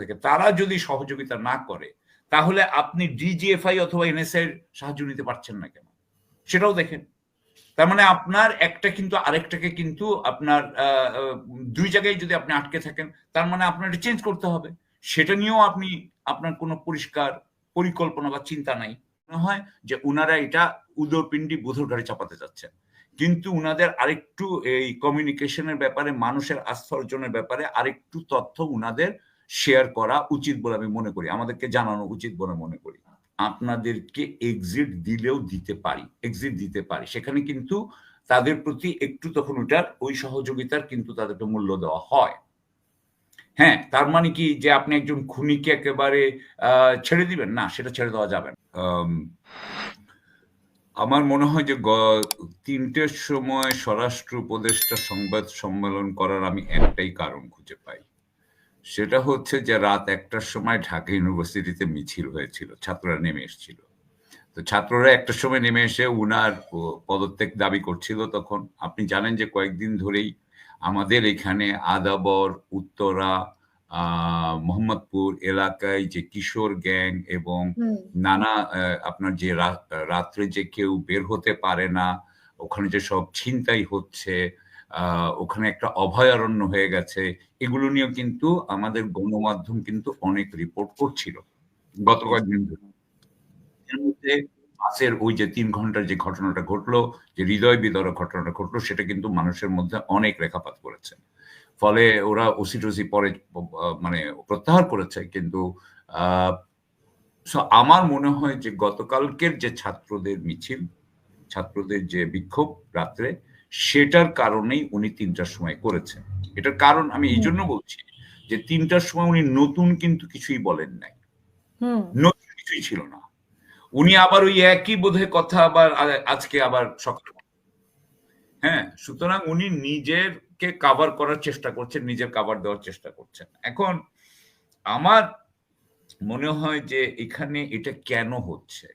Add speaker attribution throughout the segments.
Speaker 1: থেকে। তারা যদি সহযোগিতা না করে, তাহলে আপনি ডিজিএফআই অথবা এনএসআই সাহায্য নিতে পারছেন না কেন? সেটাও দেখেন। তার মানে আপনার একটা কিন্তু আরেকটাকে কিন্তু আপনার দুই জায়গায় যদি আপনি আটকে থাকেন, তার মানে আপনার এটা চেঞ্জ করতে হবে। সেটা নিয়েও আপনি, আপনার কোনো পরিষ্কার পরিকল্পনা বা চিন্তা নাই। মনে হয় যে উনারা এটা উদরপিণ্ডি বোধর ঘাড়ে চাপাতে যাচ্ছেন। কিন্তু উনাদের আরেকটু এই কমিউনিকেশনের ব্যাপারে, মানুষের আস্থা অর্জনের ব্যাপারে আরেকটু তথ্য উনাদের শেয়ার করা উচিত বলে আমি মনে করি। আমাদেরকে জানানো উচিত বলে মনে করি। আপনাদেরকে এক্সিট দিলেও দিতে পারি এক্সিট দিতে পারি। সেখানে কিন্তু তাদের প্রতি একটু তখন ওটার ওই সহযোগিতার কিন্তু তাদেরকে মূল্য দেওয়া হয়। হ্যাঁ তার মানে কি যে আপনি একজন খুনিকে একেবারে ছেড়ে দিবেন? না, সেটা ছেড়ে দেওয়া যাবে। আমার মনে হয় যে তিনটের সময় স্বরাষ্ট্র উপদেষ্টা সংবাদ সম্মেলন করার আমি একটাই কারণ খুঁজে পাই। সেটা হচ্ছে যে রাত একটার সময় ঢাকা ইউনিভার্সিটিতে মিছিল হয়েছিল ছাত্ররা নেমে এসেছিল। তো ছাত্ররা একটার সময় নেমে এসে উনার পদত্যাগ দাবি করছিল তখন। আপনি জানেন যে কয়েকদিন ধরেই আমাদের এখানে আদাবর উত্তরা আহ মোহাম্মদপুর এলাকায় যে কিশোর গ্যাং এবং নানা আপনার যে রাত্রে যে কেউ বের হতে পারে না ওখানে যে সব ছিনতাই হচ্ছে ওখানে একটা অভয়ারণ্য হয়ে গেছে। এগুলো নিয়েও কিন্তু আমাদের গণমাধ্যম কিন্তু অনেক রিপোর্ট করছিল গত কয়েকদিন এর মধ্যে বাসের ওই যে তিন ঘণ্টার যে ঘটনাটা ঘটলো, যে হৃদয় বিদরক ঘটনাটা ঘটলো, সেটা কিন্তু মানুষের মধ্যে অনেক রেখাপাত করেছে। ফলে ওরা ওসি টসি পরে মানে প্রত্যাহার করেছে কিন্তু আমার মনে হয় যে গতকালকের যে ছাত্রদের মিছিল, ছাত্রদের যে বিক্ষোভ রাত্রে সেটার কারণেই উনি তিনটার সময় করেছেন। এটার কারণ আমি এই জন্য বলছি যে তিনটার সময় উনি নতুন কিন্তু কিছুই বলেন নাই। নতুন কিছুই ছিল না। উনি আবার ওই একই বোধহয় কথা আবার আজকে আবার সকালে হ্যাঁ সুতরাং উনি নিজেরকে কাভার করার চেষ্টা করছেন নিজের কাভার দেওয়ার চেষ্টা করছেন। এখন আমার মনে হয় যে এখানে এটা কেন হচ্ছে?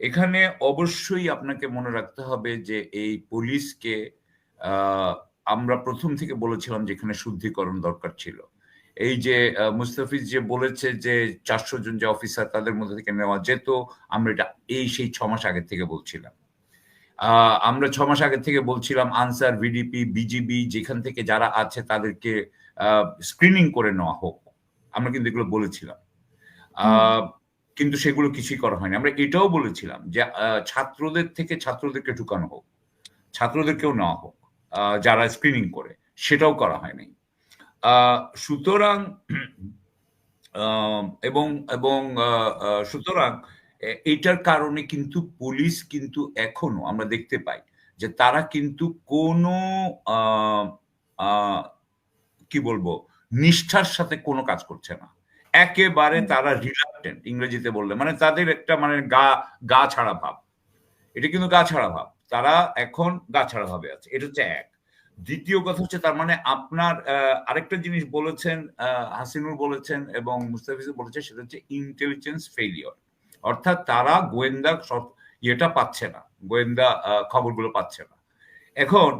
Speaker 1: এখানে অবশ্যই আপনাকে মনে রাখতে হবে যে এই পুলিশকে আহ, আমরা প্রথম থেকে বলেছিলাম যে এখানে শুদ্ধিকরণ দরকার ছিল। এই যে মুস্তাফিজ যে বলেছে যে চারশো জন যে অফিসার তাদের মধ্যে থেকে নেওয়া যেত আমরা এটা এই সেই ছ মাস আগে থেকে বলছিলাম। আহ, আমরা ছ মাস আগে থেকে বলছিলাম আনসার ভিডিপি বিজিবি যেখান থেকে যারা আছে তাদেরকে স্ক্রিনিং করে নেওয়া হোক। আমরা কিন্তু এগুলো বলেছিলাম। আহ, কিন্তু সেগুলো কিছুই করা হয়নি। আমরা এটাও বলেছিলাম যে ছাত্রদের থেকে ছাত্রদেরকে ঢুকানো হোক, ছাত্রদেরকেও নেওয়া হোক যারা স্ক্রিনিং করে, সেটাও করা হয়নি। সুতরাং এবং এবং সুতরাং এটার কারণে কিন্তু পুলিশ কিন্তু এখনও আমরা দেখতে পাই যে তারা কিন্তু কোনো কি বলব, নিষ্ঠার সাথে কোনো কাজ করছে না। একেবারে তারা রিলাক্টেন্ট ইংরেজিতে বললে। মানে তাদের একটা মানে গা গা ছাড়া ভাব। এটা কিন্তু গা ছাড়া ভাব। তারা এখন গা ছাড়া ভাবে আছে। এটা হচ্ছে এক। দ্বিতীয় কথা হচ্ছে তার মানে আপনার আরেকটা জিনিস বলেছেন হাসিনুর বলেছেন এবং মুস্তাফিজ বলেছে সেটা হচ্ছে ইন্টেলিজেন্স ফেলিওর অর্থাৎ তারা গোয়েন্দা ইয়েটা পাচ্ছে না। গোয়েন্দা আহ, খবরগুলো পাচ্ছে না। এখন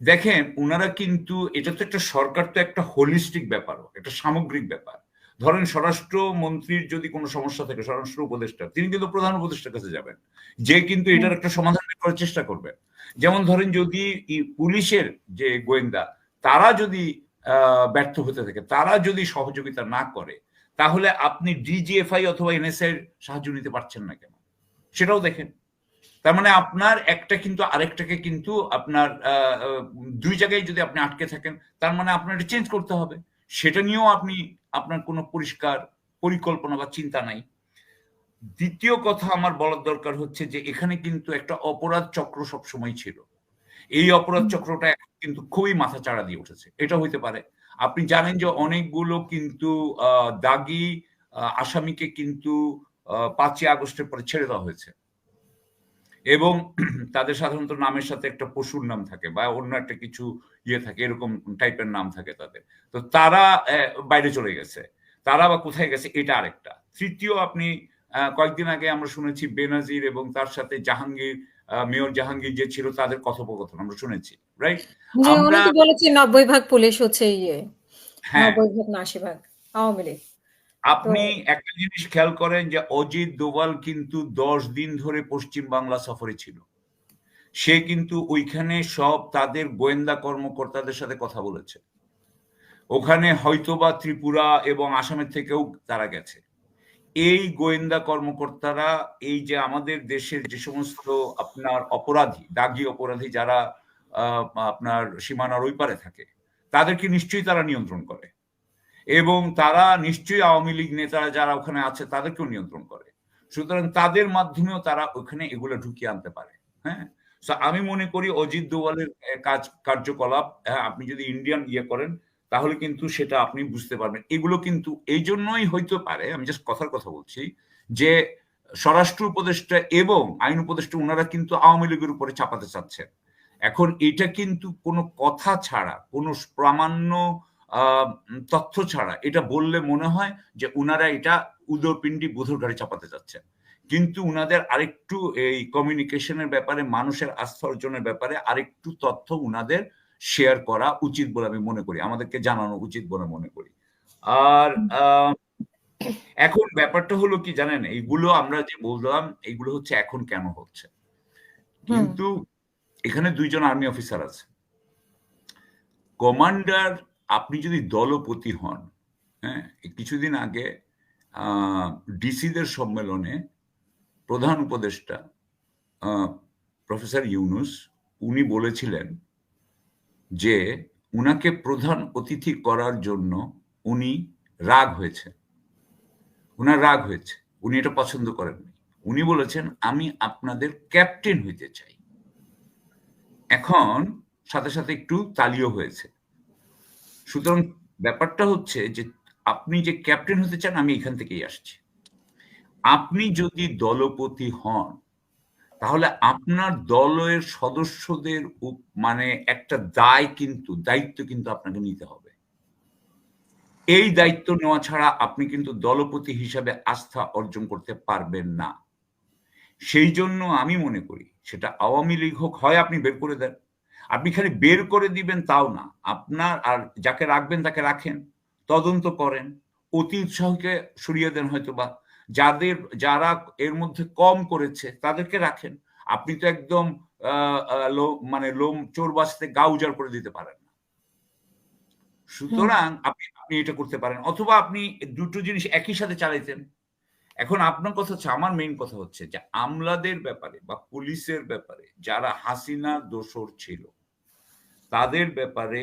Speaker 1: দেখেন ওনারা কিন্তু এটা তো একটা সরকার তো একটা হোলিস্টিক ব্যাপারও একটা সামগ্রিক ব্যাপার। ধরেন স্বরাষ্ট্র মন্ত্রীর যদি কোনো সমস্যা থাকে, স্বরাষ্ট্র উপদেষ্টা, তিনি কিন্তু প্রধান উপদেষ্টার কাছে যাবেন। যে কিন্তু এটার একটা সমাধান করার চেষ্টা করবেন যেমন ধরেন যদি পুলিশের যে গোয়েন্দা, তারা যদি ব্যর্থ হতে থাকে, তারা যদি সহযোগিতা না করে, তাহলে আপনি ডিজিএফআই অথবা এনএসআই সাহায্য নিতে পারছেন না কেন? সেটাও দেখেন। তার মানে আপনার একটা কিন্তু আরেকটাকে কিন্তু আপনার দুই জায়গায় যদি আপনি আটকে থাকেন, তার মানে আপনার চেঞ্জ করতে হবে। সেটা নিয়েও আপনি আপনার কোনো পরিষ্কার পরিকল্পনা বা চিন্তা নাই। দ্বিতীয় কথা আমার বলার দরকার হচ্ছে যে এখানে কিন্তু একটা অপরাধ চক্র সব সময় ছিল। এই অপরাধ চক্রটা কিন্তু খুবই মাথা চাড়া দিয়ে উঠেছে। এটা হইতে পারে। আপনি জানেন যে অনেকগুলো কিন্তু আহ, দাগি আসামিকে কিন্তু আহ, পাঁচই আগস্টের পরে ছেড়ে দেওয়া হয়েছে। এবং তাদের সাধারণত নামের সাথে একটা পশুর নাম থাকে বা অন্য একটা কিছু ইয়ে থাকে এরকম টাইপের নাম থাকে তাদের। তো তারা বাইরে চলে গেছে। তারা বা কোথায় গেছে এটা আরেকটা। তৃতীয় আপনি কয়েকদিন আগে আমরা শুনেছি বেনাজির এবং তার সাথে জাহাঙ্গীর মেয়র জাহাঙ্গীর যে ছিল তাদের কথোপকথন আমরা শুনেছি রাইট আমরা
Speaker 2: তো বলেছেন নব্বই ভাগ পুলিশ হচ্ছে ইয়ে
Speaker 1: হ্যাঁ।
Speaker 2: নব্বই ভাগ না আশি ভাগ আওয়ামী লীগ।
Speaker 1: আপনি একটা জিনিস খেয়াল করেন যে অজিত দোভাল কিন্তু দশ দিন ধরে পশ্চিম বাংলা সফরে ছিল। সে কিন্তু ওইখানে সব তাদের গোয়েন্দা কর্মকর্তাদের সাথে কথা বলেছে। ওখানে হয়তোবা ত্রিপুরা এবং আসামের থেকেও তারা গেছে। এই গোয়েন্দা কর্মকর্তারা, এই যে আমাদের দেশের যে সমস্ত আপনার অপরাধী, দাগি অপরাধী যারা আপনার সীমানার ওই পারে থাকে, তাদেরকে নিশ্চয়ই তারা নিয়ন্ত্রণ করে। এবং তারা নিশ্চয়ই আওয়ামী লীগ নেতারা যারা ওখানে আছে তাদেরকেও নিয়ন্ত্রণ করে। সুতরাং তাদের মাধ্যমেও তারা ওখানে এগুলো ঢুকিয়ে আনতে পারে হ্যাঁ? আমি মনে করি অজিত দোয়ালের কাজ কার্যকলাপ হ্যাঁ, আপনি যদি ইন্ডিয়ান ইয়ে করেন তাহলে কিন্তু সেটা আপনি বুঝতে পারবেন। এগুলো কিন্তু এই জন্যই হইতে পারে আমি জাস্ট কথার কথা বলছি যে স্বরাষ্ট্র উপদেষ্টা এবং আইন উপদেষ্টা ওনারা কিন্তু আওয়ামী লীগের উপরে চাপাতে চাচ্ছেন। এখন এটা কিন্তু কোনো কথা ছাড়া কোনো প্রামাণ্য তথ্য ছাড়া। এটা বললে মনে হয় যে উনারা এটা উদরপিণ্ডি বুধর ঘাড়ে চাপাতে চাচ্ছেন কিন্তু উনাদের আরেকটু এই কমিউনিকেশনের ব্যাপারে মানুষের আস্থা অর্জনের ব্যাপারে আরেকটু তথ্য উনাদের শেয়ার করা উচিত বলে আমি মনে করি। আমাদেরকে জানানো উচিত বলে মনে করি। আর এখন ব্যাপারটা হলো কি জানেন? এইগুলো আমরা যে বললাম এইগুলো হচ্ছে এখন কেন হচ্ছে? কিন্তু এখানে দুইজন আর্মি অফিসার আছে। কমান্ডার আপনি যদি দলপতি হন হ্যাঁ কিছুদিন আগে ডিসিদের সম্মেলনে প্রধান উপদেষ্টা প্রফেসর ইউনুস, উনি বলেছিলেন যে উনাকে প্রধান অতিথি করার জন্য উনি রাগ হয়েছে। উনার রাগ হয়েছে। উনি এটা পছন্দ করেননি। উনি বলেছেন, আমি আপনাদের ক্যাপ্টেন হইতে চাই। এখন সাথে সাথে একটু তালিও হয়েছে। সুতরাং ব্যাপারটা হচ্ছে যে আপনি যে ক্যাপ্টেন হতে চান, আমি এখান থেকেই আসছি। আপনি যদি দলপতি হন, তাহলে আপনার দলের সদস্যদের মানে একটা দায় কিন্তু, দায়িত্ব কিন্তু আপনাকে নিতে হবে। এই দায়িত্ব নেওয়া ছাড়া আপনি কিন্তু দলপতি হিসাবে আস্থা অর্জন করতে পারবেন না। সেই জন্য আমি মনে করি, সেটা আওয়ামী লীগ হোক, হয় আপনি বের করে দেন। আপনি খালি বের করে দিবেন তাও না। আপনার আর যাকে রাখবেন তাকে রাখেন তদন্ত করেন। অতি উৎসাহকে সরিয়ে দেন হয়তো বা যাদের যারা এর মধ্যে কম করেছে তাদেরকে রাখেন। আপনি তো একদম মানে লোম চোর বাঁচতে গা উজাড় করে দিতে পারেন না। সুতরাং আপনি আপনি এটা করতে পারেন। অথবা আপনি দুটো জিনিস একই সাথে চালাইতেন। এখন আপনার কথা হচ্ছে আমার মেইন কথা হচ্ছে যে আমলাদের ব্যাপারে বা পুলিশের ব্যাপারে যারা হাসিনা দোসর ছিল তাদের ব্যাপারে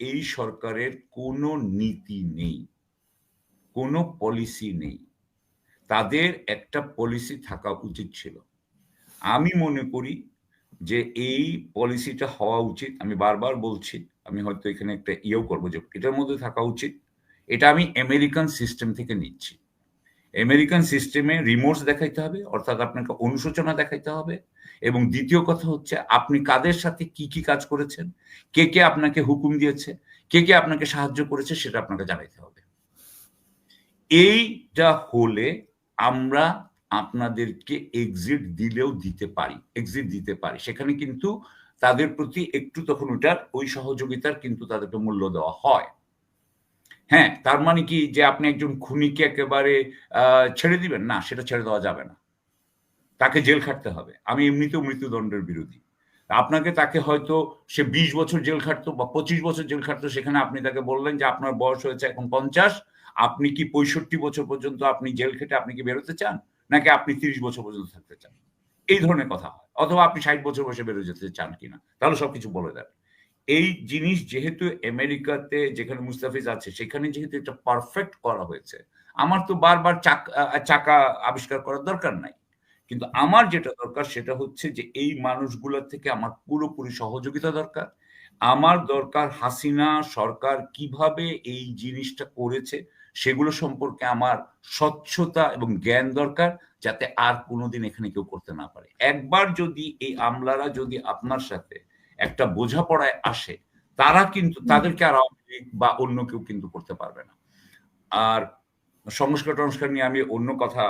Speaker 1: এই সরকারের কোনো নীতি নেই, কোনো পলিসি নেই। তাদের একটা পলিসি থাকা উচিত ছিল। আমি মনে করি যে এই পলিসিটা হওয়া উচিত। আমি বারবার বলছি, আমি হয়তো এখানে একটা ইয়েও করব যে এটার মধ্যে থাকা উচিত। এটা আমি আমেরিকান সিস্টেম থেকে নিচ্ছি। আমেরিকান সিস্টেমে রিমোর্স দেখাইতে হবে, অর্থাৎ আপনাকে অনুশোচনা দেখাইতে হবে। এবং দ্বিতীয় কথা হচ্ছে, আপনি কাদের সাথে কি কি কাজ করেছেন, কে কে আপনাকে হুকুম দিয়েছে, কে কে আপনাকে সাহায্য করেছে সেটা আপনাকে জানাইতে হবে। এইটা হলে আমরা আপনাদেরকে এক্সিট দিলেও দিতে পারি এক্সিট দিতে পারি। সেখানে কিন্তু তাদের প্রতি একটু তখন ওটার ওই সহযোগিতার কিন্তু তাদেরকে মূল্য দেওয়া হয়। হ্যাঁ তার মানে কি যে আপনি একজন খুনিকে একেবারে ছেড়ে দিবেন? না, সেটা ছেড়ে দেওয়া যাবে না। তাকে জেল খাটতে হবে। আমি এমনিতেও মৃত্যুদণ্ডের বিরোধী। আপনাকে তাকে হয়তো সে বিশ বছর জেল খাটতো বা পঁচিশ বছর জেল খাটতো, সেখানে আপনি তাকে বললেন যে, আপনার বয়স হয়েছে এখন পঞ্চাশ। আপনি কি পঁয়ষট্টি বছর পর্যন্ত আপনি জেল খেটে আপনি কি বেরোতে চান? নাকি আপনি তিরিশ বছর পর্যন্ত থাকতে চান? এই ধরনের কথা হয়। অথবা আপনি ষাট বছর বয়সে বেরো যেতে চান কিনা? তাহলে সবকিছু বলে দেন। এই জিনিস যেহেতু আমেরিকাতে যেখানে মুস্তাফিজ আছে, সেখানে যেহেতু এটা পারফেক্ট করা হয়েছে, আমার তো বারবার চাক- চাকা আবিষ্কার করার দরকার নাই। কিন্তু আমার যেটা দরকার সেটা হচ্ছে যে এই মানুষগুলোর থেকে আমার পুরোপুরি সহযোগিতা দরকার। আমার দরকার হাসিনা সরকার কীভাবে এই জিনিসটা করেছে সেগুলো সম্পর্কে আমার স্বচ্ছতা এবং জ্ঞান দরকার, যাতে আর কোনোদিন এখানে কেউ করতে না পারে। একবার যদি এই আমলারা যদি আপনার সাথে একটা বোঝাপড়ায় আসে তারা কিন্তু তাদেরকে আর আওয়ামী লীগ বা অন্য কেউ কিন্তু করতে পারবে না। আর সংস্কার টংস্কার নিয়ে আমি অন্য কথা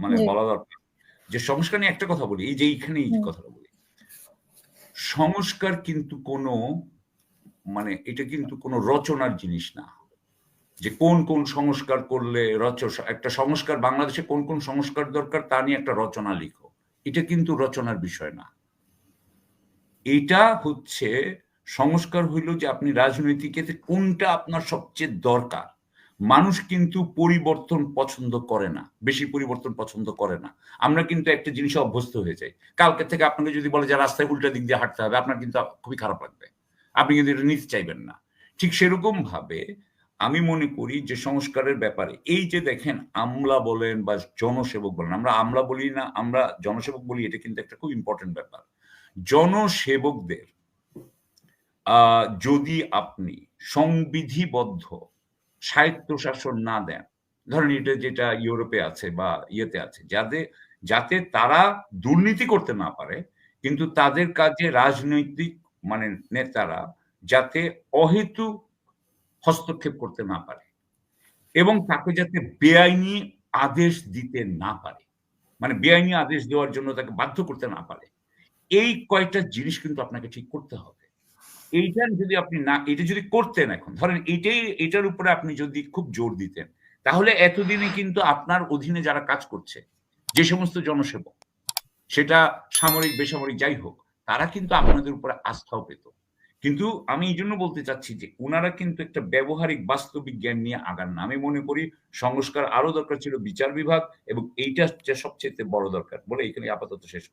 Speaker 1: মানে বলা দরকার। যে সংস্কার নিয়ে একটা কথা বলি এই যে এইখানে এই কথাটা বলি। সংস্কার কিন্তু কোনো মানে এটা কিন্তু কোনো রচনার জিনিস না। যে কোন, কোন সংস্কার করলে রচ একটা সংস্কার বাংলাদেশে কোন, কোন সংস্কার দরকার তা নিয়ে একটা রচনা লিখো। এটা কিন্তু রচনার বিষয় না। এটা হচ্ছে সংস্কার হইল যে আপনি রাজনৈতিক এতে কোনটা আপনার সবচেয়ে দরকার। মানুষ কিন্তু পরিবর্তন পছন্দ করে না। বেশি পরিবর্তন পছন্দ করে না। আমরা কিন্তু একটা জিনিসে অভ্যস্ত হয়ে যাই। কালকে থেকে আপনাকে যদি বলে যে রাস্তায় উল্টা দিক দিয়ে হাঁটতে হবে, আপনার কিন্তু খুবই খারাপ লাগবে। আপনি কিন্তু এটা নিতে চাইবেন না। ঠিক সেরকম ভাবে আমি মনে করি যে সংস্কারের ব্যাপারে এই যে দেখেন আমলা বলেন বা জনসেবক বলেন, আমরা আমলা বলি না, আমরা জনসেবক বলি এটা কিন্তু একটা খুব ইম্পোর্টেন্ট ব্যাপার। জনসেবকদের যদি আপনি সংবিধিবদ্ধ স্বায়ত্তশাসন না দেন, ধরেন এটা যেটা ইউরোপে আছে বা ইয়েতে আছে, যাতে যাতে তারা দুর্নীতি করতে না পারে, কিন্তু তাদের কাজে রাজনৈতিক মানে নেতারা যাতে অহেতু হস্তক্ষেপ করতে না পারে এবং তাকে যাতে বেআইনি আদেশ দিতে না পারে। মানে বেআইনি আদেশ দেওয়ার জন্য তাকে বাধ্য করতে না পারে। এই কয়েকটা জিনিস কিন্তু আপনাকে ঠিক করতে হবে। এইটা যদি আপনি না এটা যদি করতেন এখন, ধরেন এইটাই এটার উপরে আপনি যদি খুব জোর দিতেন, তাহলে এতদিনে কিন্তু আপনার অধীনে যারা কাজ করছে, যে সমস্ত জনসেবক, সেটা সামরিক, বেসামরিক যাই হোক, তারা কিন্তু আপনাদের উপরে আস্থাও পেত। কিন্তু আমি এই জন্য বলতে চাচ্ছি যে ওনারা কিন্তু একটা ব্যবহারিক বাস্তবিক জ্ঞান নিয়ে আগান না। আমি মনে করি সংস্কার আরও দরকার ছিল বিচার বিভাগ এবং এইটা সবচাইতে বড় দরকার বলে এখানে আপাতত শেষ।